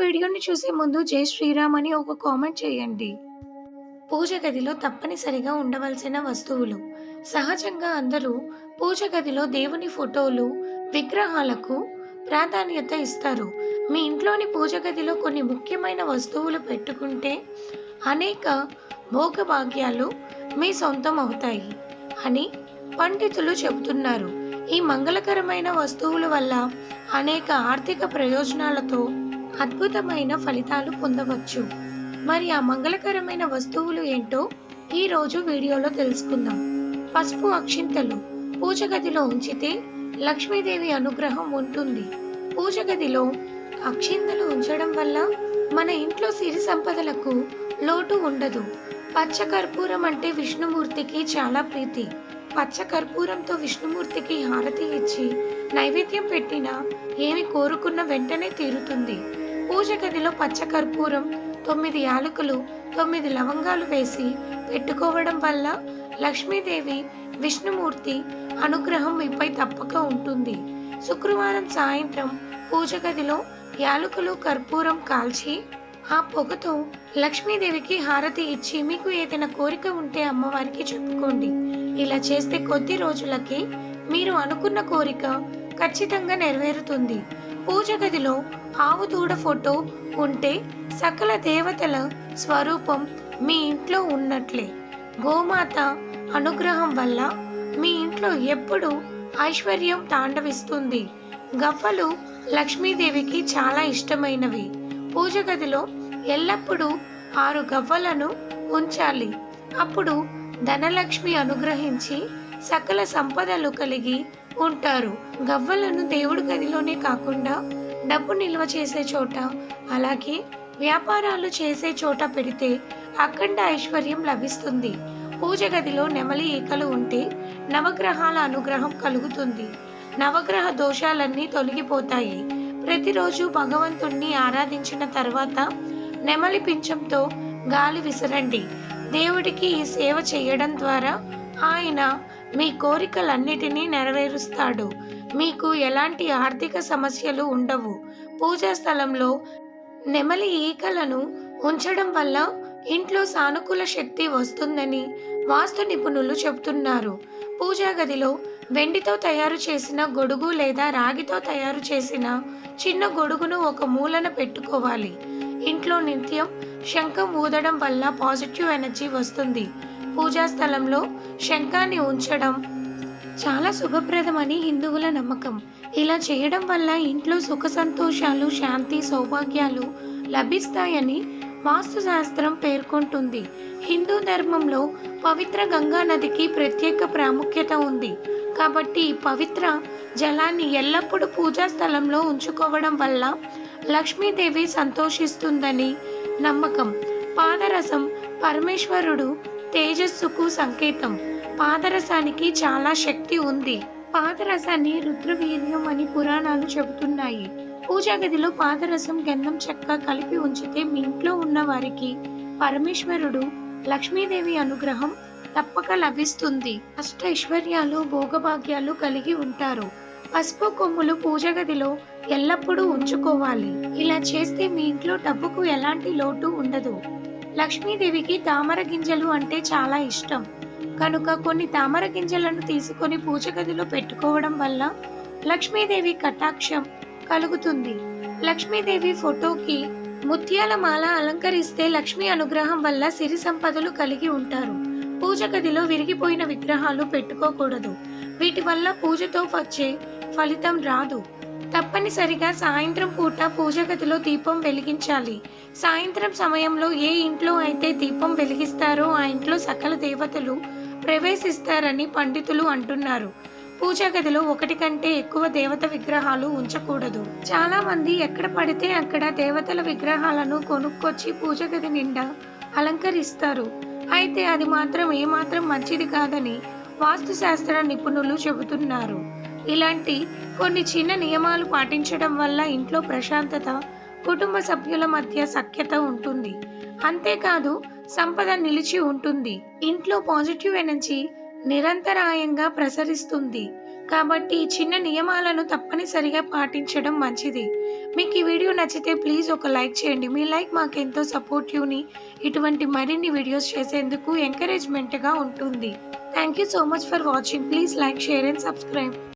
వీడియోని చూసే ముందు జై శ్రీరామ్ అని ఒక కామెంట్ చేయండి. పూజ గదిలో తప్పనిసరిగా ఉండవలసిన వస్తువులు. సహజంగా అందరూ పూజ గదిలో దేవుని ఫోటోలు విగ్రహాలకు ప్రాధాన్యత ఇస్తారు. మీ ఇంట్లోని పూజ గదిలో కొన్ని ముఖ్యమైన వస్తువులు పెట్టుకుంటే అనేక భోగభాగ్యాలు మీ సొంతం అవుతాయి అని పండితులు చెబుతున్నారు. ఈ మంగళకరమైన వస్తువుల వల్ల అనేక ఆర్థిక ప్రయోజనాలతో అద్భుతమైన ఫలితాలు పొందవచ్చు. మరి ఆ మంగళకరమైన వస్తువులు ఏంటో ఈ రోజు వీడియోలో తెలుసుకుందాం. పసుపు అక్షింతలు. పూజ గదిలో ఉంచితే లక్ష్మీదేవి అనుగ్రహం ఉంటుంది. పూజ గదిలో అక్షింతలు ఉంచడం వల్ల మన ఇంట్లో సిరి సంపదలకు లోటు ఉండదు. పచ్చ కర్పూరం అంటే విష్ణుమూర్తికి చాలా ప్రీతి. పచ్చ కర్పూరంతో విష్ణుమూర్తికి హారతి ఇచ్చి నైవేద్యం పెట్టినా ఏమి కోరుకున్న వెంటనే తీరుతుంది. పూజ గదిలో పచ్చ కర్పూరం తొమ్మిది యాలకులు తొమ్మిది లవంగాలు వేసి పెట్టుకోవడం వల్ల లక్ష్మీదేవి విష్ణుమూర్తి అనుగ్రహం మీపై తప్పక ఉంటుంది. శుక్రవారం సాయంత్రం పూజ గదిలో యాలకులు కర్పూరం కాల్చి ఆ పొగతో లక్ష్మీదేవికి హారతి ఇచ్చి మీకు ఏదైనా కోరిక ఉంటే అమ్మవారికి చెప్పుకోండి. ఇలా చేస్తే కొద్ది రోజులకి మీరు అనుకున్న కోరిక ఖచ్చితంగా నెరవేరుతుంది. పూజ గదిలో ఆవు దూడ ఫోటో ఉంటే సకల దేవతల స్వరూపం మీ ఇంట్లో ఉన్నట్లే. గోమాత అనుగ్రహం వల్ల మీ ఇంట్లో ఎప్పుడు ఐశ్వర్యం తాండవిస్తుంది. గవ్వలు లక్ష్మీదేవికి చాలా ఇష్టమైనవి. పూజ గదిలో ఎల్లప్పుడూ ఆరు గవ్వలను ఉంచాలి. అప్పుడు ధనలక్ష్మి అనుగ్రహించి సకల సంపదలు కలిగి ఉంటారు గవ్వలను దేవుడి గదిలోనే కాకుండా డబ్బు నిల్వ చేసే చోట అలాగే వ్యాపారాలు చేసే చోట పెడితే అఖండ ఐశ్వర్యం లభిస్తుంది. పూజ గదిలో నెమలి ఈకలు ఉంటే నవగ్రహాల అనుగ్రహం కలుగుతుంది. నవగ్రహ దోషాలన్నీ తొలగిపోతాయి. ప్రతిరోజు భగవంతుణ్ణి ఆరాధించిన తర్వాత నెమలి పింఛంతో గాలి విసరండి. దేవుడికి ఈ సేవ చేయడం ద్వారా ఆయన మీ కోరికలన్నిటినీ నెరవేరుస్తాడు. మీకు ఎలాంటి ఆర్థిక సమస్యలు ఉండవు. పూజా స్థలంలో నెమలి ఈకలను ఉంచడం వల్ల ఇంట్లో సానుకూల శక్తి వస్తుందని వాస్తు నిపుణులు చెబుతున్నారు. పూజా గదిలో వెండితో తయారు చేసిన గొడుగు లేదా రాగితో తయారు చేసిన చిన్న గొడుగును ఒక మూలన పెట్టుకోవాలి. ఇంట్లో నిత్యం శంఖం ఊదడం వల్ల పాజిటివ్ ఎనర్జీ వస్తుంది. పూజా స్థలంలో శంఖాన్ని ఉంచడం చాలా శుభప్రదమని హిందువుల నమ్మకం. ఇలా చేయడం వల్ల ఇంట్లో సుఖ సంతోషాలు శాంతి సౌభాగ్యాలు లభిస్తాయని వాస్తుశాస్త్రం పేర్కొంటుంది. హిందూ ధర్మంలో పవిత్ర గంగా నదికి ప్రత్యేక ప్రాముఖ్యత ఉంది. కాబట్టి పవిత్ర జలాన్ని ఎల్లప్పుడూ పూజా స్థలంలో ఉంచుకోవడం వల్ల లక్ష్మీదేవి సంతోషిస్తుందని నమ్మకం. పాదరసం పరమేశ్వరుడు తేజస్సుకు సంకేతం. పాదరసానికి చాలా శక్తి ఉంది. పాదరసాన్ని రుద్రవీర్యం అని పురాణాలు చెబుతున్నాయి. పూజా గదిలో పాదరసం గంధం చెక్క కలిపి ఉంచితే మీ ఇంట్లో ఉన్న వారికి పరమేశ్వరుడు లక్ష్మీదేవి అనుగ్రహం తప్పక లభిస్తుంది. అష్టైశ్వర్యాలు భోగభాగ్యాలు కలిగి ఉంటారు. పసుపు కొమ్ములు పూజ గదిలో ఎల్లప్పుడూ ఉంచుకోవాలి. ఇలా చేస్తే మీ ఇంట్లో డబ్బుకు ఎలాంటి లోటు ఉండదు. లక్ష్మీదేవికి తామర గింజలు అంటే చాలా ఇష్టం. కనుక కొన్ని తామర గింజలను తీసుకొని పూజ గదిలో పెట్టుకోవడం వల్ల లక్ష్మీదేవి కటాక్షం కలుగుతుంది. లక్ష్మీదేవి ఫోటోకి ముత్యాల మాల అలంకరిస్తే లక్ష్మీ అనుగ్రహం వల్ల సిరి సంపదలు కలిగి ఉంటారు. పూజ గదిలో విరిగిపోయిన విగ్రహాలు పెట్టుకోకూడదు. వీటి వల్ల పూజతో వచ్చే ఫలితం రాదు. తప్పనిసరిగా సాయంత్రం పూట పూజగదిలో దీపం వెలిగించాలి. సాయంత్రం సమయంలో ఏ ఇంట్లో అయితే దీపం వెలిగిస్తారో ఆ ఇంట్లో సకల దేవతలు ప్రవేశిస్తారని పండితులు అంటున్నారు. పూజా గదిలో ఒకటి కంటే ఎక్కువ దేవత విగ్రహాలు ఉంచకూడదు. చాలా మంది ఎక్కడ పడితే అక్కడ దేవతల విగ్రహాలను కొనుక్కొచ్చి పూజ గది నిండా అలంకరిస్తారు. అయితే అది మాత్రం ఏమాత్రం మంచిది కాదని వాస్తుశాస్త్ర నిపుణులు చెబుతున్నారు. ఇలాంటి కొన్ని చిన్న నియమాలు పాటించడం వల్ల ఇంట్లో ప్రశాంతత కుటుంబ సభ్యుల మధ్య సఖ్యత ఉంటుంది. అంతేకాదు సంపద నిలిచి ఉంటుంది. ఇంట్లో పాజిటివ్ ఎనర్జీ నిరంతరాయంగా ప్రసరిస్తుంది. కాబట్టి చిన్న నియమాలను తప్పనిసరిగా పాటించడం మంచిది. మీకు ఈ వీడియో నచ్చితే ప్లీజ్ ఒక లైక్ చేయండి. మీ లైక్ మాకు ఎంతో సపోర్టివ్ని ఇటువంటి మరిన్ని వీడియోస్ చేసేందుకు ఎంకరేజ్మెంట్గా ఉంటుంది. Thank you so much for watching. Please like share and subscribe.